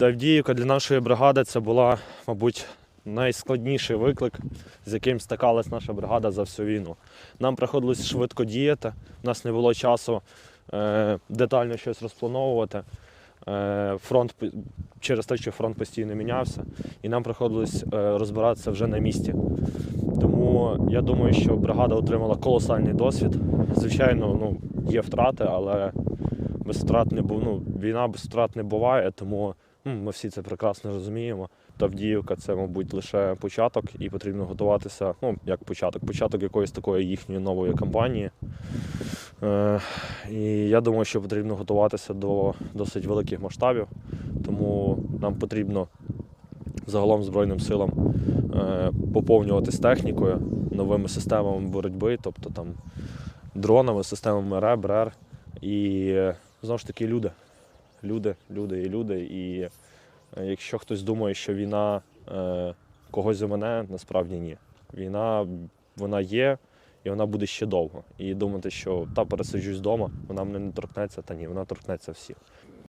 Авдіївка для нашої бригади це була, мабуть, найскладніший виклик, з яким стикалась наша бригада за всю війну. Нам приходилось швидко діяти, у нас не було часу е, детально щось розплановувати. Е, фронт через те, що фронт постійно мінявся, і нам приходилось е, розбиратися вже на місці. Тому я думаю, що бригада отримала колосальний досвід. Звичайно, ну, є втрати, але без втрат не бу- ну, війна без втрат не буває, тому ми всі це прекрасно розуміємо. Тавдіївка це, мабуть, лише початок, і потрібно готуватися. Ну, як початок, початок якоїсь такої їхньої нової кампанії. Е, і я думаю, що потрібно готуватися до досить великих масштабів, тому нам потрібно загалом Збройним силам е, поповнюватись технікою, новими системами боротьби, тобто там дронами, системами РЕБ, РЕР. І е, знову ж таки люди. Люди, люди і люди. І е, якщо хтось думає, що війна е, когось мене, насправді ні. Війна вона є і вона буде ще довго. І думати, що та пересиджусь вдома, вона мене не торкнеться, та ні, вона торкнеться всіх.